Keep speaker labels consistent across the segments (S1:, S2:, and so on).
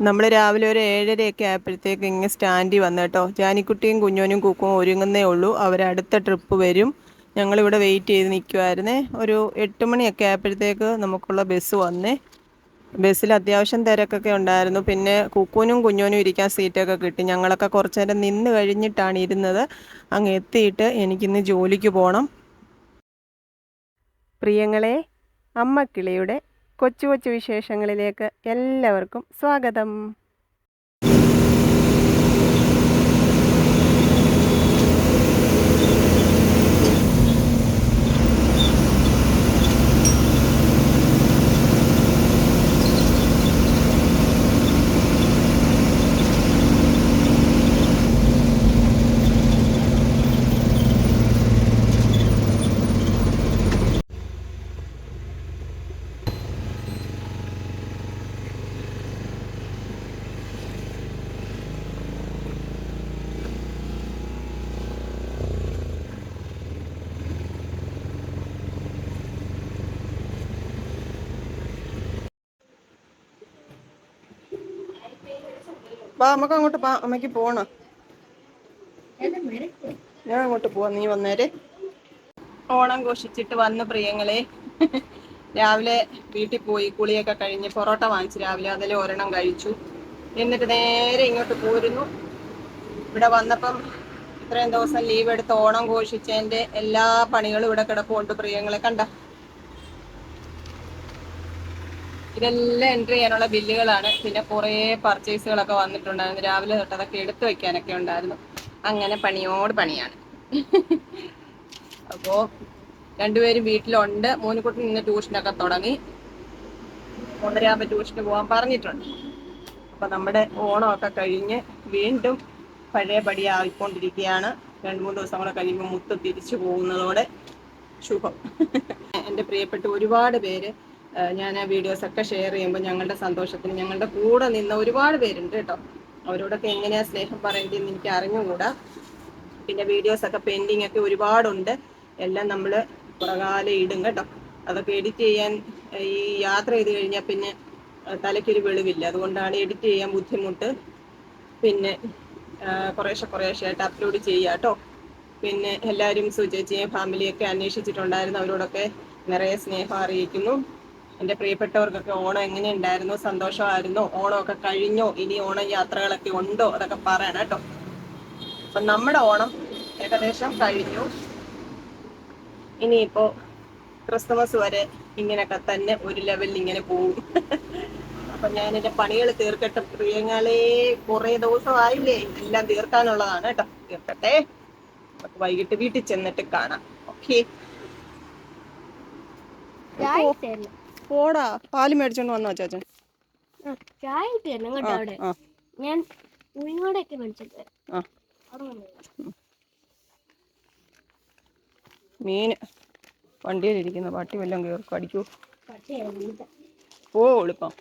S1: നമ്മൾ രാവിലെ ഒരു ഏഴരയൊക്കെ ആയപ്പോഴത്തേക്ക് ഇങ്ങനെ സ്റ്റാൻഡിൽ വന്നു കേട്ടോ. ജാനിക്കുട്ടിയും കുഞ്ഞോനും കൂക്കും ഒരുങ്ങുന്നേ ഉള്ളൂ. അവരടുത്ത ട്രിപ്പ് വരും. ഞങ്ങളിവിടെ വെയിറ്റ് ചെയ്ത് നിൽക്കുമായിരുന്നേ ഒരു എട്ട് മണിയൊക്കെ ആയപ്പോഴത്തേക്ക് നമുക്കുള്ള ബസ് വന്നേ. ബസ്സിൽ അത്യാവശ്യം തിരക്കൊക്കെ ഉണ്ടായിരുന്നു. പിന്നെ കുക്കൂനും കുഞ്ഞോനും ഇരിക്കാൻ സീറ്റൊക്കെ കിട്ടി. ഞങ്ങളൊക്കെ കുറച്ച് നേരം നിന്ന് കഴിഞ്ഞിട്ടാണ് ഇരുന്നത്. അങ്ങ് എത്തിയിട്ട് എനിക്കിന്ന് ജോലിക്ക് പോകണം പ്രിയങ്ങളെ അമ്മക്കിളിയുടെ കൊച്ചു കൊച്ചു വിശേഷങ്ങളിലേക്ക് എല്ലാവർക്കും സ്വാഗതം. വാ നമുക്ക് അങ്ങോട്ട് പാ അമ്മയ്ക്ക് പോണം. ഞാൻ അങ്ങോട്ട് പോവാ നീ വന്നേരെ. ഓണം ഘോഷിച്ചിട്ട് വന്ന് പ്രിയങ്ങളെ. രാവിലെ വീട്ടിൽ പോയി കുളിയൊക്കെ കഴിഞ്ഞ് പൊറോട്ട വാങ്ങിച്ച് രാവിലെ അതിൽ ഒരെണ്ണം കഴിച്ചു. എന്നിട്ട് നേരെ ഇങ്ങോട്ട് പോരുന്നു. ഇവിടെ വന്നപ്പം ഇത്രയും ദിവസം ലീവ് എടുത്ത് ഓണം ഘോഷിച്ചതിന്റെ എല്ലാ പണികളും ഇവിടെ കിടപ്പുണ്ട് പ്രിയങ്ങളെ. കണ്ട? ഇതെല്ലാം എൻട്രി ചെയ്യാനുള്ള ബില്ലുകളാണ്. പിന്നെ കുറേ പർച്ചേസുകളൊക്കെ വന്നിട്ടുണ്ടായിരുന്നു. രാവിലെ തൊട്ട് അതൊക്കെ എടുത്തു വെക്കാനൊക്കെ ഉണ്ടായിരുന്നു. അങ്ങനെ പണിയോട് പണിയാണ്. അപ്പോൾ രണ്ടുപേരും വീട്ടിലുണ്ട്. മൂന്നുകുട്ടി നിന്ന് ട്യൂഷനൊക്കെ തുടങ്ങി. മൂന്നരയാകുമ്പോൾ ട്യൂഷന് പോകാൻ പറഞ്ഞിട്ടുണ്ട്. അപ്പൊ നമ്മുടെ ഓണമൊക്കെ കഴിഞ്ഞ് വീണ്ടും പഴയ പടി ആയിക്കൊണ്ടിരിക്കുകയാണ്. രണ്ട് മൂന്ന് ദിവസം കൂടെ കഴിയുമ്പോൾ മുത്ത് തിരിച്ചു പോകുന്നതോടെ ശുഭം. എന്റെ പ്രിയപ്പെട്ട ഒരുപാട് പേര് ഞാൻ വീഡിയോസ് ഒക്കെ ഷെയർ ചെയ്യുമ്പോൾ ഞങ്ങളുടെ സന്തോഷത്തിന് ഞങ്ങളുടെ കൂടെ നിന്ന ഒരുപാട് പേരുണ്ട് കേട്ടോ. അവരോടൊക്കെ എങ്ങനെയാണ് സ്നേഹം പറയേണ്ടതെന്ന് എനിക്ക് അറിഞ്ഞുകൂടാ. പിന്നെ വീഡിയോസ് ഒക്കെ പെൻഡിങ് ഒക്കെ ഒരുപാടുണ്ട്. എല്ലാം നമ്മൾ പുറകാലെ ഇടും കേട്ടോ. അതൊക്കെ എഡിറ്റ് ചെയ്യാൻ ഈ യാത്ര ചെയ്ത് കഴിഞ്ഞാൽ പിന്നെ തലയ്ക്കൊരു വെളിവില്ല. അതുകൊണ്ടാണ് എഡിറ്റ് ചെയ്യാൻ ബുദ്ധിമുട്ട്. പിന്നെ കുറേശ്ശെ കുറേശ്ശെ ആയിട്ട് അപ്ലോഡ് ചെയ്യുക കേട്ടോ. പിന്നെ എല്ലാവരും സുചേച്ചിയും ഫാമിലിയൊക്കെ അന്വേഷിച്ചിട്ടുണ്ടായിരുന്നു. അവരോടൊക്കെ നിറയെ സ്നേഹം അറിയിക്കുന്നു. എന്റെ പ്രിയപ്പെട്ടവർക്കൊക്കെ ഓണം എങ്ങനെ ഉണ്ടായിരുന്നു സന്തോഷമായിരുന്നോ? ഓണമൊക്കെ കഴിഞ്ഞോ? ഇനി ഓണം യാത്രകളൊക്കെ ഉണ്ടോ? അതൊക്കെ പറയണം കേട്ടോ. അപ്പൊ നമ്മുടെ ഓണം ഏകദേശം കഴിഞ്ഞു. ഇനിയിപ്പോ ക്രിസ്മസ് വരെ ഇങ്ങനെയൊക്കെ തന്നെ ഒരു ലെവലിൽ ഇങ്ങനെ പോകും അപ്പൊ ഞാൻ എന്റെ പണികൾ തീർക്കട്ടെ. പ്രിയങ്ങളെ കുറെ ദിവസമായില്ലേ? എല്ലാം തീർക്കാനുള്ളതാണ് കേട്ടോ. തീർക്കട്ടെ. നമുക്ക് വൈകിട്ട് വീട്ടിൽ ചെന്നിട്ട് കാണാം. ഓക്കെ. പോടാ പാൽ മേടിച്ചോണ്ട് വന്നോ ചാച്ചൻ
S2: ചായ കേട്ടോ അവിടെ.
S1: ആ.
S2: ഞാൻ മേടിച്ചിട്ട്
S1: ആ. മീൻ വണ്ടിയിലിരിക്കുന്ന. പട്ടി വല്ലതും കയറി കടിക്കൂ. പോ എളുപ്പം.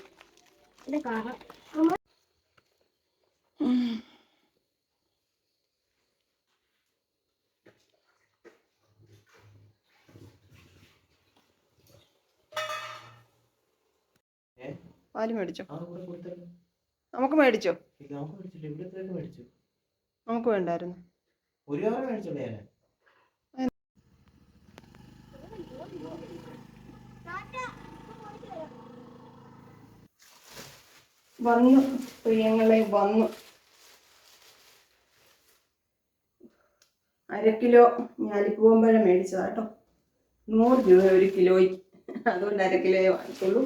S1: പാൽ മേടിച്ചോ. നമുക്ക് മേടിച്ചോ.
S3: നമുക്ക്
S1: വേണ്ടായിരുന്നു. വന്നു. പ്രിയങ്ങളെ വന്നു. അര കിലോ ഞാലിപ്പൂവമ്പഴം മേടിച്ചതാ മേടിച്ചതാട്ടോ നൂറ് രൂപ ഒരു കിലോയ്ക്ക്. അതുകൊണ്ട് അര കിലോയെ വാങ്ങിച്ചുള്ളൂ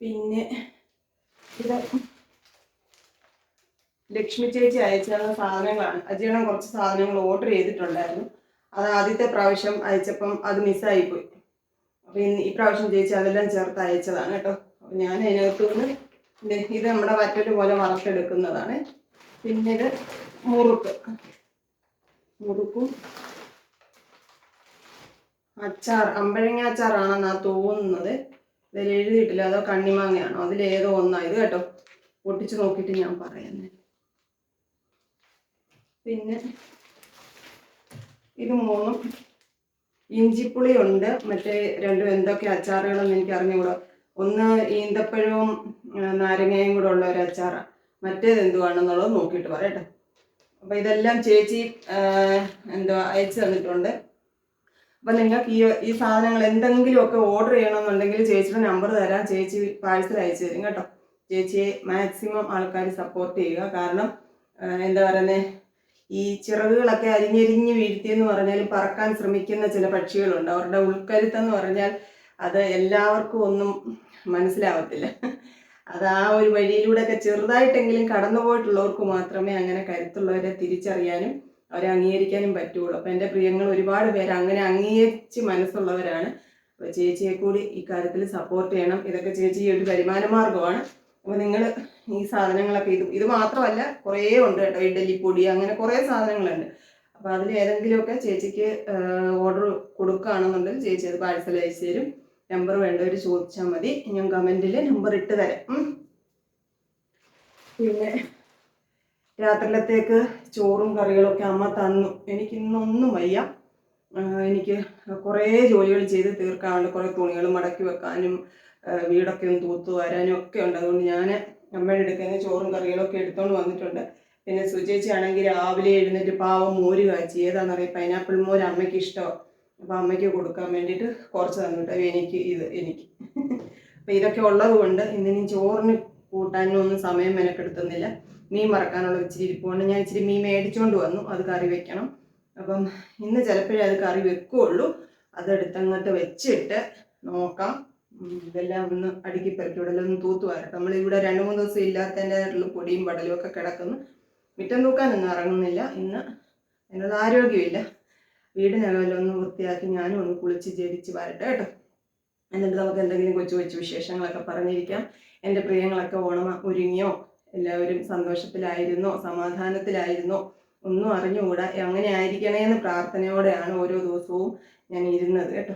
S1: പിന്നെ ലക്ഷ്മി ചേച്ചി അയച്ച സാധനങ്ങളാണ്. അജിയണം കുറച്ച് സാധനങ്ങൾ ഓർഡർ ചെയ്തിട്ടുണ്ടായിരുന്നു. അത് ആദ്യത്തെ പ്രാവശ്യം അയച്ചപ്പം അത് മിസ്സായിപ്പോയി അപ്പം ഇന്ന് ഈ പ്രാവശ്യം ചേച്ചി അതെല്ലാം ചേർത്ത് അയച്ചതാണ് കേട്ടോ. അപ്പം ഞാൻ അതിനകത്ത് നിന്ന് ഇത് നമ്മുടെ വറ്റൽ പോലെ വറുത്തെടുക്കുന്നതാണ്. പിന്നെ ഇത് മുറുക്ക്. മുറുക്കും. അച്ചാർ അമ്പഴങ്ങ അച്ചാറാണെന്നാ തോന്നുന്നത്. ഇതിൽ എഴുതിയിട്ടില്ല അതോ കണ്ണിമാങ്ങയാണോ അതിലേതോ ഒന്നാ. ഇത് കേട്ടോ. പൊട്ടിച്ച് നോക്കിയിട്ട് ഞാൻ പറയുന്നത് പിന്നെ ഇത് മൂന്നും ഇഞ്ചിപ്പുളി ഉണ്ട്. മറ്റേ രണ്ടും എന്തൊക്കെ അച്ചാറുകളെന്ന് എനിക്ക് അറിഞ്ഞുകൂടാ ഒന്ന് ഈന്തപ്പഴവും നാരങ്ങയും കൂടെ ഉള്ള ഒരു അച്ചാറാണ് മറ്റേത് എന്തുവാണെന്നുള്ളത് നോക്കിയിട്ട് പറയട്ടെ അപ്പോൾ ഇതെല്ലാം ചേച്ചി എന്തുവാ അയച്ചു തന്നിട്ടുണ്ട്. അപ്പൊ നിങ്ങൾക്ക് ഈ ഈ സാധനങ്ങൾ എന്തെങ്കിലുമൊക്കെ ഓർഡർ ചെയ്യണമെന്നുണ്ടെങ്കിൽ ചേച്ചിയുടെ നമ്പർ തരാം. ചേച്ചി പാഴ്സൽ അയച്ചു തരും കേട്ടോ. ചേച്ചിയെ മാക്സിമം ആൾക്കാർ സപ്പോർട്ട് ചെയ്യുക. കാരണം എന്താ പറയുന്നത് ഈ ചിറകുകളൊക്കെ അരിഞ്ഞരിഞ്ഞ് വീഴ്ത്തിയെന്ന് പറഞ്ഞാൽ പറക്കാൻ ശ്രമിക്കുന്ന ചില പക്ഷികളുണ്ട്. അവരുടെ ഉൾക്കരുത്തെന്ന് പറഞ്ഞാൽ അത് എല്ലാവർക്കും ഒന്നും മനസ്സിലാവത്തില്ല. അത് ആ ഒരു വഴിയിലൂടെയൊക്കെ ചെറുതായിട്ടെങ്കിലും കടന്നു പോയിട്ടുള്ളവർക്ക് മാത്രമേ അങ്ങനെ കരുത്തുള്ളവരെ തിരിച്ചറിയാനും അവരെ അംഗീകരിക്കാനും പറ്റുള്ളൂ. അപ്പം എന്റെ പ്രിയങ്ങൾ ഒരുപാട് പേര് അങ്ങനെ അംഗീകരിച്ച് മനസ്സുള്ളവരാണ്. അപ്പോൾ ചേച്ചിയെ കൂടി ഇക്കാര്യത്തിൽ സപ്പോർട്ട് ചെയ്യണം. ഇതൊക്കെ ചേച്ചി ഒരു വരുമാന മാർഗമാണ് അപ്പോൾ നിങ്ങൾ ഈ സാധനങ്ങളൊക്കെ ഇത് ഇത് മാത്രമല്ല കുറേ ഉണ്ട് കേട്ടോ. ഇഡലിപ്പൊടി അങ്ങനെ കുറേ സാധനങ്ങളുണ്ട്. അപ്പോൾ അതിൽ ഏതെങ്കിലുമൊക്കെ ചേച്ചിക്ക് ഓർഡർ കൊടുക്കുകയാണെന്നുണ്ടെങ്കിൽ ചേച്ചി അത് പാഴ്സൽ അയച്ചു തരും. നമ്പർ വേണ്ടവർ ചോദിച്ചാൽ മതി. ഞാൻ കമന്റിൽ നമ്പർ ഇട്ട് തരാം. പിന്നെ രാത്രിയിലത്തേക്ക് ചോറും കറികളൊക്കെ അമ്മ തന്നു. എനിക്കിന്നൊന്നും വയ്യ. എനിക്ക് കുറേ ജോലികൾ ചെയ്ത് തീർക്കാനുണ്ട്. കുറേ തുണികൾ മടക്കി വെക്കാനും വീടൊക്കെ ഒന്ന് തൂത്തു വരാനും ഒക്കെ ഉണ്ട്. അതുകൊണ്ട് ഞാൻ അമ്മയുടെ അടുക്കുന്ന ചോറും കറികളൊക്കെ എടുത്തുകൊണ്ട് വന്നിട്ടുണ്ട്. പിന്നെ സുചേച്ചി ആണെങ്കിൽ രാവിലെ എഴുന്നേറ്റ് പാവം മോര് കാച്ചി. ഏതാണെന്നറിയാം പൈനാപ്പിൾ മോര് അമ്മയ്ക്ക് ഇഷ്ടമാണ് അപ്പോൾ അമ്മയ്ക്ക് കൊടുക്കാൻ വേണ്ടിയിട്ട് കുറച്ച് തന്നിട്ട്. എനിക്ക് ഇത് എനിക്ക്. അപ്പോൾ ഇതൊക്കെ ഉള്ളത് കൊണ്ട് ഇന്നിനി ചോറിന് കൂട്ടാനും ഒന്നും സമയം മെനക്കെടുത്തുന്നില്ല. മീൻ മറക്കാനുള്ള ഇച്ചിരി ഇരിപ്പുണ്ട്. ഞാൻ ഇച്ചിരി മീൻ മേടിച്ചുകൊണ്ട് വന്നു. അത് കറി വെക്കണം. അപ്പം ഇന്ന് ചിലപ്പോഴേ അത് കറി വെക്കുകയുള്ളൂ അതെടുത്തങ്ങോട്ട് വെച്ചിട്ട് നോക്കാം. ഇതെല്ലാം ഒന്ന് അടുക്കി പെറുക്കി ഒന്ന് തൂത്ത് വരട്ടെ. നമ്മളിവിടെ രണ്ട് മൂന്ന് ദിവസം ഇല്ലാത്തതിന്റെ പൊടിയും പടലും ഒക്കെ കിടക്കുന്നു. മുറ്റം തൂക്കാനൊന്നും ഇറങ്ങുന്നില്ല. ഇന്ന് അതിനുള്ള ആരോഗ്യമില്ല. വീടിനകമെല്ലാം ഒന്ന് വൃത്തിയാക്കി ഞാനും ഒന്ന് കുളിച്ച് ജരിച്ച് വരട്ടെ കേട്ടോ. എന്നിട്ട് നമുക്ക് എന്തെങ്കിലും കൊച്ചു കൊച്ചു വിശേഷങ്ങളൊക്കെ പറഞ്ഞിരിക്കാം. എന്റെ പ്രിയങ്ങളൊക്കെ ഓണം ഒരുങ്ങിയോ? എല്ലാവരും സന്തോഷത്തിലായിരുന്നോ? സമാധാനത്തിലായിരുന്നോ? ഒന്നും അറിഞ്ഞുകൂടാ. അങ്ങനെ ആയിരിക്കണേ എന്ന് പ്രാർത്ഥനയോടെയാണ് ഓരോ ദിവസവും ഞാൻ ഇരുന്നത് കേട്ടോ.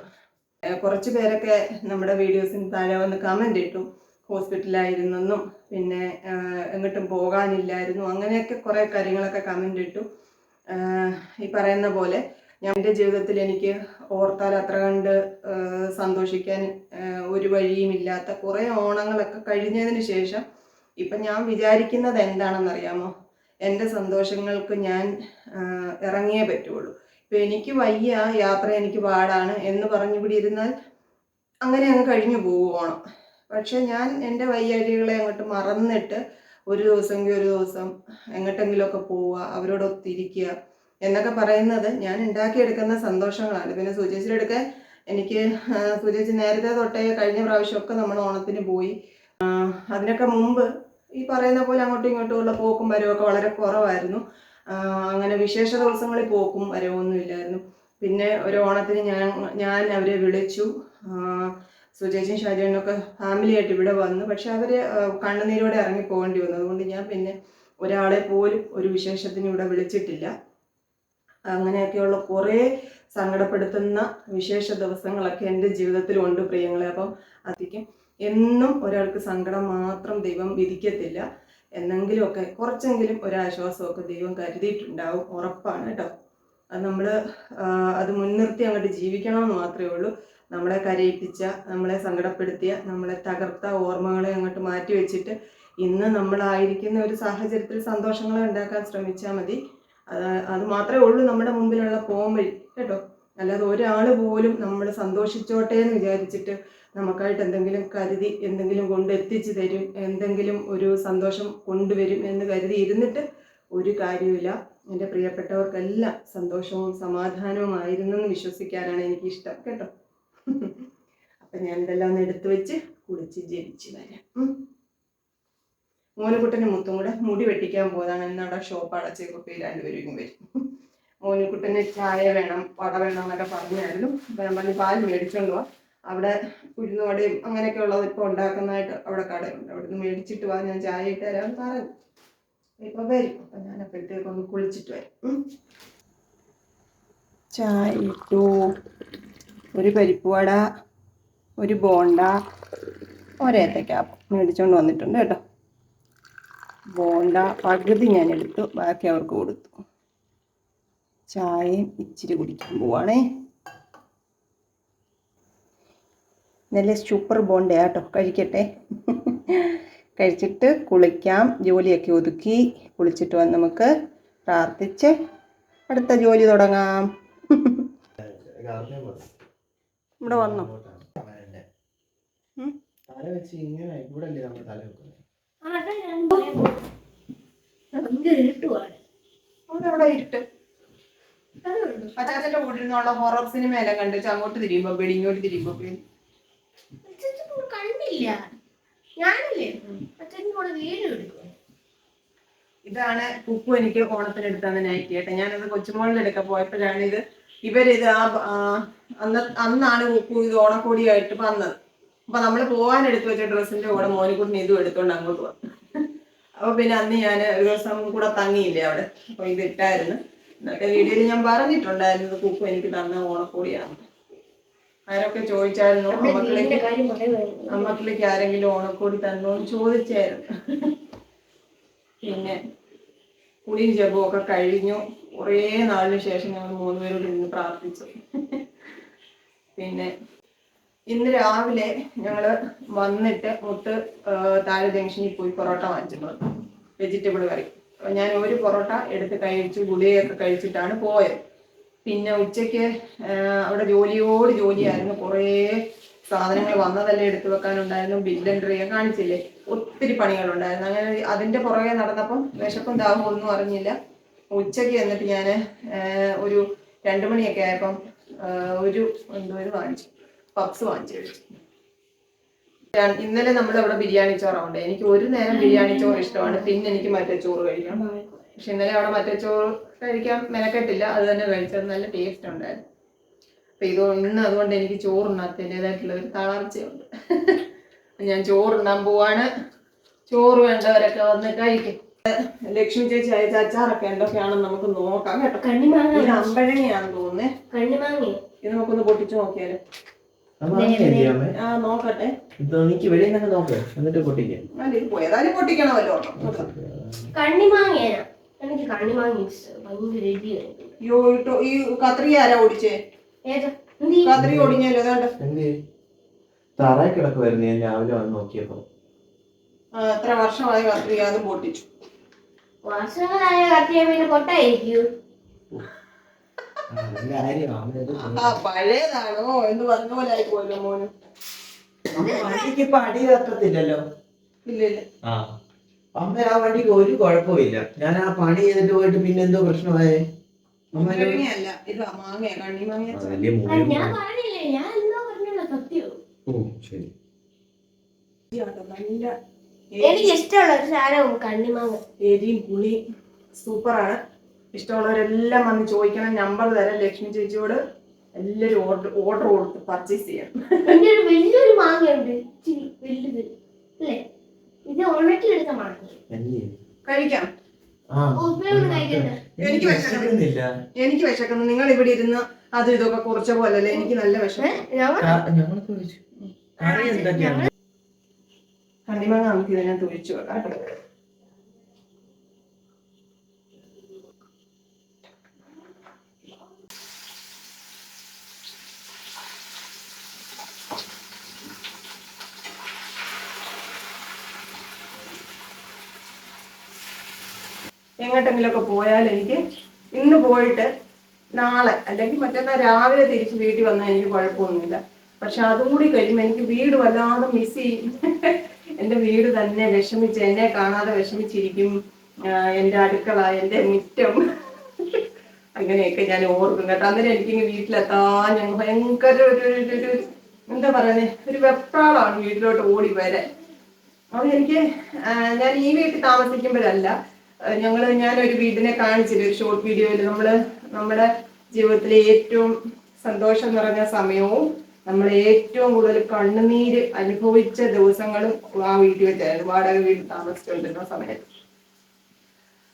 S1: കുറച്ച് പേരൊക്കെ നമ്മുടെ വീഡിയോസിന് താഴെ വന്ന് കമന്റ് ഇട്ടു. ഹോസ്പിറ്റലായിരുന്നെന്നും പിന്നെ എങ്ങോട്ടും പോകാനില്ലായിരുന്നു. അങ്ങനെയൊക്കെ കുറേ കാര്യങ്ങളൊക്കെ കമന്റ് ഇട്ടു. ഈ പറയുന്ന പോലെ ഞാൻ എന്റെ ജീവിതത്തിൽ എനിക്ക് ഓർത്താൽ അത്ര കണ്ട് സന്തോഷിക്കാൻ ഒരു വഴിയുമില്ലാത്ത കുറേ ഓണങ്ങളൊക്കെ കഴിഞ്ഞതിന് ശേഷം ഇപ്പം ഞാൻ വിചാരിക്കുന്നത് എന്താണെന്നറിയാമോ? എന്റെ സന്തോഷങ്ങൾക്ക് ഞാൻ ഇറങ്ങിയേ പറ്റുള്ളൂ. ഇപ്പം എനിക്ക് വയ്യ യാത്ര എനിക്ക് പാടാണ് എന്ന് പറഞ്ഞു ഇവിടെ ഇരുന്നാൽ അങ്ങനെ അങ്ങ് കഴിഞ്ഞു പോകും ഓണം. പക്ഷെ ഞാൻ എന്റെ വയ്യാഴികളെ അങ്ങോട്ട് മറന്നിട്ട് ഒരു ദിവസമെങ്കിൽ ഒരു ദിവസം എങ്ങോട്ടെങ്കിലുമൊക്കെ പോവുക അവരോടൊത്തിരിക്കുക എന്നൊക്കെ പറയുന്നത് ഞാൻ ഉണ്ടാക്കിയെടുക്കുന്ന സന്തോഷങ്ങളാണ്. പിന്നെ സുചേച്ചിയുടെ എനിക്ക് സുചേച്ചി നേരത്തെ തൊട്ടേ കഴിഞ്ഞ പ്രാവശ്യമൊക്കെ നമ്മൾ ഓണത്തിന് പോയി. അതിനൊക്കെ മുമ്പ് ഈ പറയുന്ന പോലെ അങ്ങോട്ടും ഇങ്ങോട്ടും ഉള്ള പോക്കും വരവൊക്കെ വളരെ കുറവായിരുന്നു. അങ്ങനെ വിശേഷ ദിവസങ്ങളിൽ പോക്കും വരവൊന്നും ഇല്ലായിരുന്നു. പിന്നെ ഒരു ഓണത്തിന് ഞാൻ ഞാൻ അവരെ വിളിച്ചു. സുചേച്ചും സുചേച്ചിയും ഫാമിലിയായിട്ട് ഇവിടെ വന്നു. പക്ഷെ അവർ കണ്ണുനീരോടെ ഇറങ്ങി പോകേണ്ടി വന്നു. അതുകൊണ്ട് ഞാൻ പിന്നെ ഒരാളെ പോലും ഒരു വിശേഷത്തിന് ഇവിടെ വിളിച്ചിട്ടില്ല. അങ്ങനെയൊക്കെയുള്ള കുറേ സങ്കടപ്പെടുത്തുന്ന വിശേഷ ദിവസങ്ങളൊക്കെ എന്റെ ജീവിതത്തിലുണ്ട് പ്രിയങ്ങളെ. അപ്പം അധികം എന്നും ഒരാൾക്ക് സങ്കടം മാത്രം ദൈവം വിധിക്കത്തില്ല. എന്നെങ്കിലുമൊക്കെ കുറച്ചെങ്കിലും ഒരാശ്വാസമൊക്കെ ദൈവം കരുതിയിട്ടുണ്ടാവും. ഉറപ്പാണ് കേട്ടോ. അത് നമ്മൾ അത് മുൻനിർത്തി അങ്ങോട്ട് ജീവിക്കണമെന്ന് മാത്രമേ ഉള്ളൂ. നമ്മളെ കരയിപ്പിച്ച നമ്മളെ സങ്കടപ്പെടുത്തിയ നമ്മളെ തകർത്ത ഓർമ്മകളെ അങ്ങോട്ട് മാറ്റി വെച്ചിട്ട് ഇന്ന് നമ്മളായിരിക്കുന്ന ഒരു സാഹചര്യത്തിൽ സന്തോഷങ്ങളെ ഉണ്ടാക്കാൻ ശ്രമിച്ചാൽ മതി. അത് മാത്രമേ ഉള്ളൂ നമ്മുടെ മുമ്പിലുള്ള പോം വഴി കേട്ടോ? അല്ലാതെ ഒരാൾ പോലും നമ്മൾ സന്തോഷിച്ചോട്ടെ എന്ന് വിചാരിച്ചിട്ട് നമുക്കായിട്ട് എന്തെങ്കിലും കരുതി എന്തെങ്കിലും കൊണ്ട് എത്തിച്ചു തരും എന്തെങ്കിലും ഒരു സന്തോഷം കൊണ്ടുവരും എന്ന് കരുതി ഇരുന്നിട്ട് ഒരു കാര്യമില്ല എന്റെ പ്രിയപ്പെട്ടവർക്കെല്ലാം സന്തോഷവും സമാധാനവും ആയിരുന്നെന്ന് വിശ്വസിക്കാനാണ് എനിക്കിഷ്ടം കേട്ടോ? അപ്പം ഞാൻ ഇതെല്ലാം ഒന്ന് എടുത്തു വെച്ച് കുളിച്ച് ജപിച്ച് വരാം. മോനുകുട്ടനും മുത്തും കൂടെ മുടി വെട്ടിക്കാൻ പോയതാണ്. എന്നവിടെ ഷോപ്പ് അടച്ചേക്കൊക്കെ രണ്ടുപേരും വരും. മോനുകുട്ടന് ചായ വേണം വട വേണം എന്നൊക്കെ പറഞ്ഞായിരുന്നു. ഞാൻ പറഞ്ഞു പാൽ മേടിച്ചോണ്ട് പോവാം അവിടെ ഉഴുന്നുവടയും അങ്ങനെയൊക്കെ ഉള്ളത് ഇപ്പോൾ ഉണ്ടാക്കുന്നതായിട്ട് അവിടെ കടയുണ്ട്. അവിടെ നിന്ന് മേടിച്ചിട്ട് പോവാൻ ഞാൻ ചായ ഇട്ട് തരാമെന്ന് പറഞ്ഞു. ഇപ്പൊ വരും. അപ്പൊ ഞാൻ അപ്പോഴത്തേക്ക് ഒന്ന് കുളിച്ചിട്ട് വരും. ചായ ഇട്ടു. ഒരു പരിപ്പുവട ഒരു ബോണ്ട ഒരേത്തക്ക മേടിച്ചോണ്ട് വന്നിട്ടുണ്ട് കേട്ടോ. ബോണ്ട പകുതി ഞാൻ എടുത്തു. ബാക്കി അവർക്ക് കൊടുത്തു. ചായയും ഇച്ചിരി കുടിക്കാൻ പോവാണേ. നല്ല സൂപ്പർ ബോണ്ട കേട്ടോ കഴിക്കട്ടെ. കഴിച്ചിട്ട് കുളിക്കാം. ജോലിയൊക്കെ ഒതുക്കി. കുളിച്ചിട്ട് വന്ന് നമുക്ക് പ്രാർത്ഥിച്ച് അടുത്ത ജോലി തുടങ്ങാം. ഇവിടെ വന്നോ? ഉം?
S3: തല വെച്ച് ഇങ്ങനെ ഇവിടെ നമ്മൾ തല വെക്കുന്നത്?
S1: അവിടെ ഇരുട്ട്? അച്ചാച്ചന്റെ കൂട്ടിൽ നിന്നുള്ള ഹൊറർ സിനിമയെല്ലാം കണ്ടിച്ച് അങ്ങോട്ട് തിരിയുമ്പോ പേടി ഇങ്ങോട്ട് തിരിയുമ്പോ പേടി
S2: കണ്ടില്ല. ഞാനില്ലേ? അച്ഛൻ കൂടെ വീഡിയോ എടുക്കും
S1: ഇതാണ് കുക്കു എനിക്ക് ഓണത്തിന് എടുത്തത് നൈറ്റി കേട്ടോ ഞാനത് കൊച്ചുമോളിൽ എടുക്കാൻ പോയപ്പോഴാണ് ഇത് ഇവരിത് ആ ആ, അന്ന് അന്നാണ് കുക്കു ഇത് ഓണക്കോടിയായിട്ട് വന്നത്. അപ്പൊ നമ്മൾ പോകാൻ എടുത്തു വെച്ച ഡ്രസ്സിന്റെ കൂടെ മോനിക്കുട്ടിന് ഇതും എടുത്തോണ്ട് അങ്ങോട്ട് വന്നു. അപ്പൊ പിന്നെ അന്ന് ഞാൻ ഒരു ദിവസം കൂടെ തങ്ങിയില്ലേ അവിടെ. അപ്പൊ ഇത് ഇട്ടായിരുന്നു. എന്നിട്ട് വീഡിയോയിൽ ഞാൻ പറഞ്ഞിട്ടുണ്ടായിരുന്നു കുക്കു എനിക്ക് തന്ന ഓണക്കോടിയാണ് ആരൊക്കെ ചോദിച്ചായിരുന്നു
S2: കാര്യം
S1: ആരെങ്കിലും ഓണക്കോടി തന്നോന്ന് ചോദിച്ചായിരുന്നു. പിന്നെ കുളിയും ജപവും ഒക്കെ കഴിഞ്ഞു. കുറേ നാളിന് ശേഷം ഞങ്ങൾ മൂന്നുപേരോട് ഇന്ന് പ്രാർത്ഥിച്ചു. പിന്നെ ഇന്ന് രാവിലെ ഞങ്ങൾ വന്നിട്ട് മുട്ട് താഴെ ജംഗ്ഷനിൽ പോയി പൊറോട്ട വാങ്ങിച്ചിട്ടുണ്ട് വെജിറ്റബിൾ കറി. ഞാൻ ഒരു പൊറോട്ട എടുത്ത് കഴിച്ചു ഗുളികയൊക്കെ കഴിച്ചിട്ടാണ് പോയത്. പിന്നെ ഉച്ചയ്ക്ക് അവിടെ ജോലിയോട് ജോലിയായിരുന്നു. കുറേ സാധനങ്ങൾ വന്നതല്ലേ എടുത്തു വെക്കാനുണ്ടായിരുന്നു. ബില്ല് കാണിച്ചില്ലേ? ഒത്തിരി പണികളുണ്ടായിരുന്നു. അങ്ങനെ അതിന്റെ പുറകെ നടന്നപ്പം വിശപ്പും ദാഹവും ഒന്നും അറിഞ്ഞില്ല. ഉച്ചയ്ക്ക് എന്നിട്ട് ഞാൻ ഒരു രണ്ടു മണിയൊക്കെ ആയപ്പം ഒരു എന്തോ ഒരു വാങ്ങിച്ചു. പപ്സ് വാങ്ങിച്ചു കഴിച്ചു. ഇന്നലെ നമ്മൾ അവിടെ ബിരിയാണി ചോറുണ്ട് എനിക്ക് ഒരു നേരം ബിരിയാണി ചോറ് ഇഷ്ടമാണ്. പിന്നെ എനിക്ക് മറ്റേ ചോറ് കഴിക്കണം പക്ഷെ ഇന്നലെ അവിടെ മറ്റേ ചോറ് കഴിക്കാൻ മെനക്കെട്ടില്ല. അത് തന്നെ കഴിച്ചത് നല്ല ടേസ്റ്റ് ഉണ്ടായിരുന്നു. അപ്പൊ ഇത് ഇന്ന് അതുകൊണ്ട് എനിക്ക് ചോറുണ്ണാത്തതിന്റെതായിട്ടുള്ള ഒരു തളർച്ചയുണ്ട്. ഞാൻ ചോറുണ്ണാൻ പോവാണ്. ചോറ് വേണ്ടവരൊക്കെ വന്ന് കഴിക്കും. ലക്ഷ്മി ചേച്ചി അയച്ച അച്ചാറൊക്കെ എന്തൊക്കെയാണെന്ന് നമുക്ക് നോക്കാം കേട്ടോ.
S2: കണ്ണിമാങ്ങ
S1: അമ്പഴങ്ങിയാണെന്ന് തോന്നുന്നേ.
S2: കണ്ണിമാങ്ങ.
S1: ഇത് നമുക്കൊന്ന് പൊട്ടിച്ചു നോക്കിയാലോ? ആ നോക്കട്ടെ.
S3: എനിക്ക് വെളിയിൽ നിന്ന് നോക്ക്. എന്നിട്ട് പൊട്ടിക്ക്.
S1: പോയതായാലും പൊട്ടിക്കണമല്ലോ നോക്കാം.
S2: കണ്ണിമാങ്ങയാണ്. എനിക്ക് കണ്ണിമാങ്ങ ഇഷ്ടം. ഭയങ്കര
S1: ഈ കത്രിക ആരാ ഓടിച്ചേ? കത്രിക ഓടിഞ്ഞല്ലോ ഏതാണ്ട്
S3: തറയിൽ കിടക്കുമായിരുന്നു ഞാൻ രാവിലെ വന്ന് നോക്കിയപ്പോ.
S1: എത്ര വർഷമായി കത്രിക അത് പൊട്ടിച്ചു.
S2: വർഷങ്ങളായ കത്രിയ പിന്നെ പൊട്ടായിരിക്കൂ?
S1: പഴയതാണോ? എന്ന് പറഞ്ഞ പോലെ ആയി പോയല്ലോ മോന്?
S3: വണ്ടിക്ക് തട്ടത്തില്ലല്ലോ. ആ. അമ്മ ആ വണ്ടിക്ക് ഒരു കുഴപ്പമില്ല ഞാൻ ആ പണി ചെയ്തിട്ട് പോയിട്ട് പിന്നെ എന്തോ പ്രശ്നമായേ?
S2: എനിക്ക് ഇഷ്ടമുള്ള ഒരു സാധനവും കണ്ണിമാങ്ങ
S1: എരിയും പുളിയും. സൂപ്പറാണ്. ഇഷ്ടമുള്ളവരെല്ലാം വന്ന് ചോദിക്കണം. നമ്പർ തരാം ലക്ഷ്മി ചേച്ചിയോട്. എല്ലാവരും ഓർഡർ ഓർഡർ കൊടുത്ത് പർച്ചേസ് ചെയ്യാം.
S2: ഒരു വലിയൊരു മാങ്ങയുണ്ട് ഇച്ചിരി വലുത്. അല്ലേ? ഇത് ഉണക്കിയെടുത്ത മാങ്ങ.
S3: അല്ലേ
S1: കഴിക്കാം.
S2: കഴിക്കണ്ട.
S1: എനിക്ക് വിശക്കുന്നു.
S3: വിശക്കുന്നില്ല.
S1: എനിക്ക് വിശക്കുന്നു. നിങ്ങൾ ഇവിടെ ഇരുന്ന് അതും ഇതൊക്കെ കുറച്ച പോലല്ലേ എനിക്ക് നല്ല
S3: വിഷമം ഞങ്ങൾക്ക്
S1: കണ്ണിമാങ്ങ നമുക്ക് ഇതിനകത്ത് ഒഴിച്ചു വെക്കാം കേട്ടോ. എങ്ങോട്ടെങ്കിലുമൊക്കെ പോയാൽ എനിക്ക് ഇന്ന് പോയിട്ട് നാളെ അല്ലെങ്കിൽ മറ്റന്നാൾ രാവിലെ തിരിച്ച് വീട്ടിൽ വന്നാൽ എനിക്ക് കുഴപ്പമൊന്നുമില്ല. പക്ഷെ അതും കൂടി കഴിയുമ്പോൾ എനിക്ക് വീട് വല്ലാതെ മിസ് ചെയ്യും. എന്റെ വീട് തന്നെ വിഷമിച്ച് എന്നെ കാണാതെ വിഷമിച്ചിരിക്കും. എന്റെ അടുക്കള എന്റെ മുറ്റം. അങ്ങനെയൊക്കെ ഞാൻ ഓർക്കും കേട്ടോ. അന്നേരം എനിക്കിങ്ങനെ വീട്ടിലെത്താൻ ഞങ്ങൾ ഭയങ്കര ഒരു ഒരു- എന്താ പറയുന്നത് ഒരു വെപ്രാളാണ് വീട്ടിലോട്ട് ഓടി വരെ അത് എനിക്ക് ഞാൻ ഈ വീട്ടിൽ താമസിക്കുമ്പോഴല്ല ഞങ്ങൾ ഞാനൊരു വീടിനെ കാണിച്ചില്ല ഒരു ഷോർട്ട് വീഡിയോയിൽ നമ്മൾ നമ്മുടെ ജീവിതത്തിലെ ഏറ്റവും സന്തോഷം നിറഞ്ഞ സമയവും നമ്മൾ ഏറ്റവും കൂടുതൽ കണ്ണുനീര് അനുഭവിച്ച ദിവസങ്ങളും ആ വീട്ടിൽ വെച്ചായിരുന്നു. വാടക വീട്ടിൽ താമസിച്ചുകൊണ്ടിരുന്ന സമയത്ത്.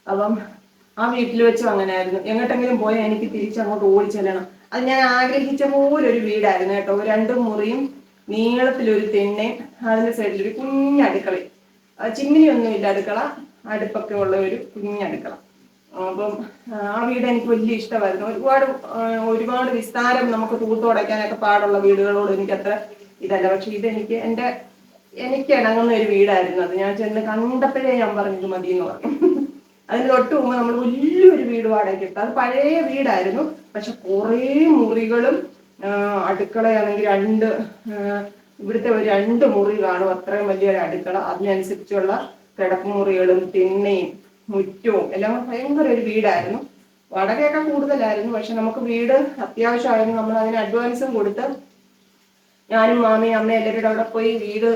S1: അപ്പം ആ വീട്ടിൽ വെച്ചും അങ്ങനെയായിരുന്നു. എങ്ങോട്ടെങ്കിലും പോയാൽ എനിക്ക് തിരിച്ചങ്ങോട്ട് ഓടി ചെല്ലണം. അത് ഞാൻ ആഗ്രഹിച്ച പോലെ ഒരു വീടായിരുന്നു കേട്ടോ. രണ്ട് മുറിയും നീളത്തിലൊരു തെണ്ണയും അതിന്റെ സൈഡിൽ ഒരു കുഞ്ഞടുക്കളയും ആ ചിമ്മിനി ഇല്ല അടുക്കള. അടുപ്പൊക്കെ ഉള്ള ഒരു കുഞ്ഞടുക്കള. അപ്പം ആ വീട് എനിക്ക് വലിയ ഇഷ്ടമായിരുന്നു. ഒരുപാട് ഒരുപാട് വിസ്താരം നമുക്ക് തൂത്തുടയ്ക്കാനൊക്കെ പാടുള്ള വീടുകളോട് എനിക്ക് അത്ര ഇതല്ല. പക്ഷെ ഇതെനിക്ക് എന്റെ എനിക്ക് ഇണങ്ങുന്ന ഒരു വീടായിരുന്നു അത്. ഞാൻ ചെന്ന് കണ്ടപ്പോഴേ ഞാൻ പറഞ്ഞത് മതി എന്ന് പറഞ്ഞു. അതിന് തൊട്ട് മുമ്പ് നമ്മൾ വലിയൊരു വീട് വാടകയ്ക്ക് അത് പഴയ വീടായിരുന്നു. പക്ഷെ കുറേ മുറികളും അടുക്കളയാണെങ്കിൽ രണ്ട് ഇവിടുത്തെ ഒരു രണ്ട് മുറി കാണും. അത്രയും വലിയൊരു അടുക്കള. അതിനനുസരിച്ചുള്ള കിടപ്പുമുറികളും തിണ്ണയും മുറ്റവും എല്ലാം ഭയങ്കര ഒരു വീടായിരുന്നു. വാടകയൊക്കെ കൂടുതലായിരുന്നു. പക്ഷെ നമുക്ക് വീട് അത്യാവശ്യമായിരുന്നു. നമ്മൾ അതിന് അഡ്വാൻസും കൊടുത്ത് ഞാനും മാമയും അമ്മയും എല്ലാവരും അവിടെ പോയി വീട്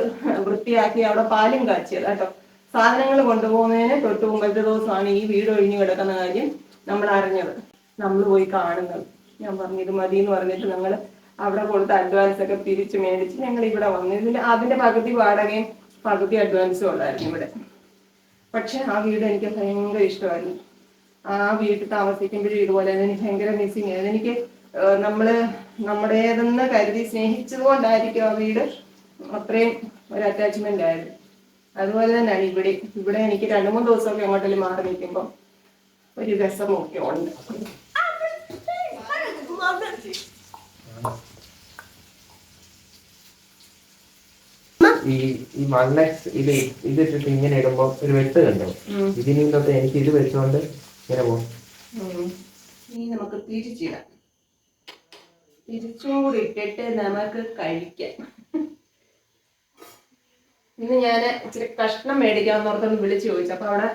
S1: വൃത്തിയാക്കി അവിടെ പാലും കാച്ചിയത് കേട്ടോ. സാധനങ്ങൾ കൊണ്ടുപോകുന്നതിന് തൊട്ട് മുമ്പത്തെ ദിവസമാണ് ഈ വീട് ഒഴിഞ്ഞു കിടക്കുന്ന കാര്യം നമ്മൾ അറിഞ്ഞത്. നമ്മൾ പോയി കാണുന്നത്. ഞാൻ പറഞ്ഞു ഇത് മതി എന്ന് പറഞ്ഞിട്ട് ഞങ്ങൾ അവിടെ കൊടുത്ത അഡ്വാൻസ് ഒക്കെ പിരിച്ചു മേടിച്ച് ഞങ്ങൾ ഇവിടെ വന്നു. ഇതിന് അതിന്റെ പകുതി വാടകയും പകുതി അഡ്വാൻസും ഉള്ളായിരുന്നു ഇവിടെ. പക്ഷെ ആ വീട് എനിക്ക് ഭയങ്കര ഇഷ്ടമായിരുന്നു. ആ വീട്ടിൽ താമസിക്കുമ്പോഴും ഇതുപോലെ എനിക്ക് ഭയങ്കര മിസ്സിങ് ആയിരുന്നു. എനിക്ക് നമ്മൾ നമ്മുടേതെന്ന് കരുതി സ്നേഹിച്ചത് കൊണ്ടായിരിക്കും ആ വീട് അത്രയും ഒരു അറ്റാച്ച്മെന്റ് ആയിരുന്നു അതുപോലെ തന്നെയാണ് ഇവിടെ ഇവിടെ എനിക്ക് രണ്ടു മൂന്ന് ദിവസമൊക്കെ എങ്ങോട്ടെങ്കിലും മാറി നിൽക്കുമ്പോൾ ഒരു രസമൊക്കെ ഉണ്ട്.
S3: ഈ ഈ മണ്ണ ഇത് ഇതിട്ടിട്ട് ഇങ്ങനെ ഇടുമ്പോ ഒരു വെട്ട് കണ്ടോ. ഇതിനും തൊട്ട് എനിക്ക് ഇത് വെച്ചുകൊണ്ട് ഇങ്ങനെ പോകും
S1: ഇനി നമുക്ക് തിരിച്ചിടാം. തിരിച്ചും കൂടി ഇട്ടിട്ട് നമുക്ക് കഴിക്കാം. ഇന്ന് ഞാൻ ഇച്ചിരി കഷ്ണം മേടിക്കാന്ന് ഓർത്തൊന്ന് വിളിച്ചു ചോദിച്ചു. അപ്പൊ അവിടെ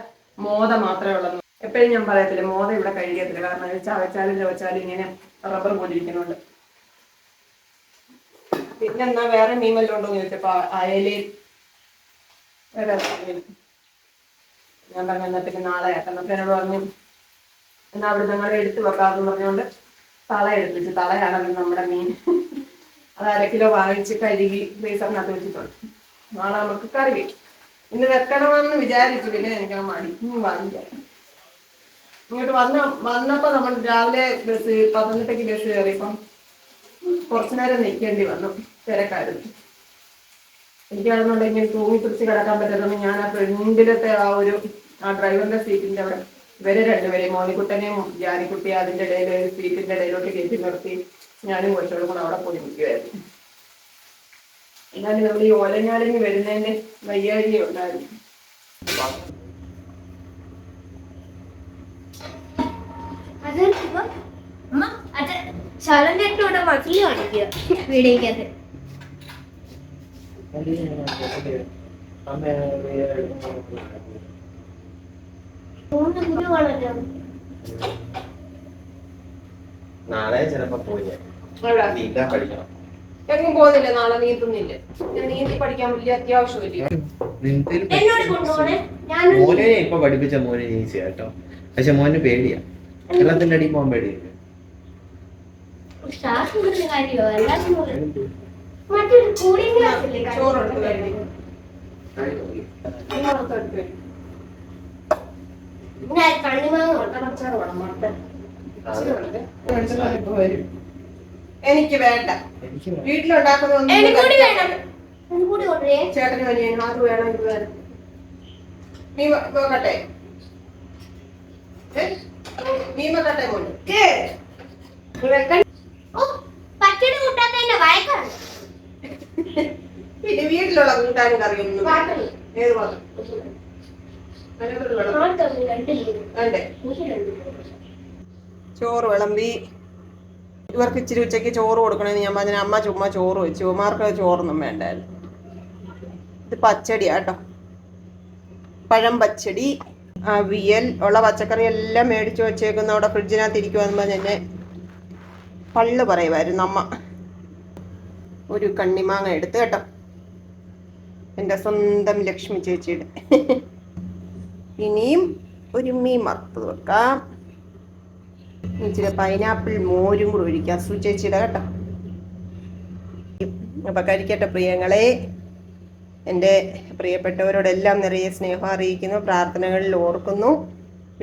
S1: മോത മാത്രമേ ഉള്ളൂ. എപ്പോഴും ഞാൻ പറയത്തില്ല മോത ഇവിടെ കഴിക്കത്തില്ല. കാരണം ചവച്ചാലും ചവച്ചാലും ഇങ്ങനെ റബ്ബർ പോലിരിക്കുന്നുണ്ട്. പിന്നെ എന്നാ വേറെ മീൻ വല്ലതും ഉണ്ടോ എന്ന് ചോദിച്ചപ്പോ വേറെ ഞാൻ പറഞ്ഞു എന്നാ പിന്നെ നാളെ ആക്കാം. അപ്പൊ പറഞ്ഞു എന്നാ അവിടെ ഞങ്ങൾ എടുത്തു വെക്കാമെന്ന് പറഞ്ഞുകൊണ്ട് തള എടുപ്പിച്ചു. തളയാണല്ലോ നമ്മുടെ മീൻ അത് അര കിലോ വാങ്ങിച്ച് കഴുകി ഫ്രീസറിനകത്ത് വെച്ചിട്ടുണ്ട്. നാളെ നമുക്ക് കറി വയ്ക്കും ഇന്ന് വെക്കണമെന്ന് വിചാരിച്ചു പിന്നെ എനിക്ക് മടി. വാങ്ങിക്കാം ഇങ്ങോട്ട് വന്ന വന്നപ്പോ നമ്മൾ രാവിലെ ബസ് പത്തനംതിട്ടയ്ക്ക് ബസ് കയറിയപ്പം കുറച്ചു നേരം നിൽക്കേണ്ടി വന്നു തിരക്കായിരുന്നു. എനിക്കാണെന്നുണ്ടെങ്കിൽ തൂങ്ങി പിടിച്ച് കിടക്കാൻ പറ്റുന്നു ഞാൻ ആ ഫ്രണ്ടിലത്തെ ആ ഒരു ആ ഡ്രൈവറിന്റെ സീറ്റിന്റെ അവിടെ ഇവരെ രണ്ടുപേരെയും മോനിക്കുട്ടനെയും ജാനിക്കുട്ടി അതിന്റെ ഇടയിൽ സീറ്റിന്റെ ഇടയിലോട്ട് കയറ്റി നിർത്തി ഞാനും കൊച്ചോടും കൂടെ അവിടെ പോയി നിൽക്കുമായിരുന്നു എന്നാലും നമ്മൾ ഈ ഓലഞ്ഞാലിന് വരുന്നതിന്റെ വയ്യാഴിക ഉണ്ടായിരുന്നു.
S2: അത് അമ്മ അത് ഇവിടെ മസിൽ കാണിക്കുക വീടിക്കകത്ത്
S3: നാളെ ചിലപ്പോ പോയി.
S1: അവിടെ
S3: നീന്താൻ പഠിക്കണം.
S1: എങ്ങും പോകുന്നില്ല. നാളെ നീന്തുന്നില്ല. ഞാൻ നീന്തി പഠിക്കാൻ വലിയ അത്യാവശ്യമില്ല.
S3: മോനെ ഇപ്പൊ പഠിപ്പിച്ച മോനെ ഈസി കേട്ടോ. പക്ഷെ മോന് പേടിയാ. വെള്ളത്തിന്റെ അടി പോകാൻ പേടിയില്ല
S2: കാര്യമോ മറ്റൊരു കൂളിംഗ് ഗ്ലാസ് ഇല്ലേ? പിന്നെ കണ്ണിമാങ്ങ.
S1: വേണം. എനിക്ക് വേണ്ട.
S2: വീട്ടിലുണ്ടാക്കുന്ന
S1: ചേട്ടന് വലിയ അത് വേണം ഇത് വേണം. നീ മോനെ.
S2: പച്ചടി കൂട്ടാത്തതിന്റെ വയക്കാണ്
S1: പിന്നെ വീട്ടിലുള്ള കൂട്ടാനും കറിയൊന്നും. ഏത് പാത്രം ചോറ് വിളമ്പി. ഇവർക്ക് ഇച്ചിരി ഉച്ചയ്ക്ക് ചോറ് കൊടുക്കണമെന്ന് ഞാൻ പറഞ്ഞ അമ്മ ചുമ്മാ ചോറ് വെച്ചു. ഉമാർക്ക് ചോറൊന്നും വേണ്ടായിരുന്നു. ഇത് പച്ചടിയാ കേട്ടോ. പഴം പച്ചടി അവിയൽ ഉള്ള പച്ചക്കറി എല്ലാം മേടിച്ചു വെച്ചേക്കുന്ന. അവിടെ ഫ്രിഡ്ജിനകത്ത് ഇരിക്കുവാന്ന് പറഞ്ഞ് എന്നെ പള്ളു പറയുമായിരുന്നു അമ്മ ഒരു കണ്ണിമാങ്ങ എടുത്ത് കേട്ടോ. എന്റെ സ്വന്തം ലക്ഷ്മി ചേച്ചിയുടെ. ഇനിയും ഒരു മീൻ വറുത്തത് വെക്കാം. ഇച്ചിരി പൈനാപ്പിൾ മോരും കൂടെ ഒഴിക്കാം. സു ചേച്ചിയുടെ കേട്ടോ. അപ്പൊ കഴിക്കട്ടെ പ്രിയങ്ങളെ. എന്റെ പ്രിയപ്പെട്ടവരോടെല്ലാം നിറയെ സ്നേഹം അറിയിക്കുന്നു പ്രാർത്ഥനകളിൽ ഓർക്കുന്നു.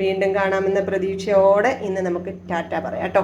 S1: വീണ്ടും കാണാമെന്ന പ്രതീക്ഷയോടെ ഇന്ന് നമുക്ക് ടാറ്റ പറയാം കേട്ടോ.